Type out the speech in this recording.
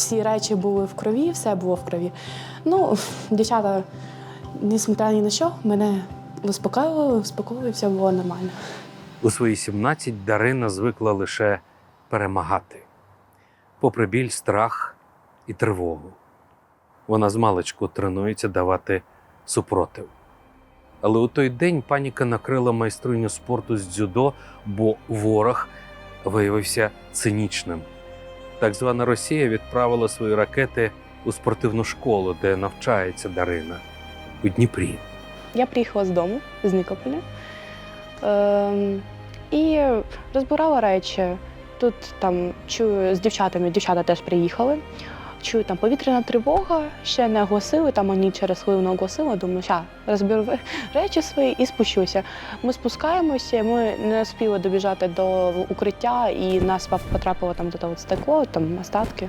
Всі речі були в крові, все було в крові. Ну, дівчата, несмотря ні на що, мене успокоювали, успокоювали, все було нормально. У свої 17 Дарина звикла лише перемагати, попри біль, страх і тривогу. Вона змалечку тренується давати супротив. Але у той день паніка накрила майстриню спорту з дзюдо, бо ворог виявився цинічним. Так звана Росія відправила свої ракети у спортивну школу, де навчається Дарина у Дніпрі. Я приїхала з дому, з Нікополя, ем, і розбирала речі. Тут там чую з дівчатами, дівчата теж приїхали. Чую, там повітряна тривога, ще не оголосили, там мені через хвилину оголосили. Думаю, що розберу речі свої і спущуся. Ми спускаємося, ми не спіли добіжати до укриття, і нас потрапило там до того стекло, там остатки.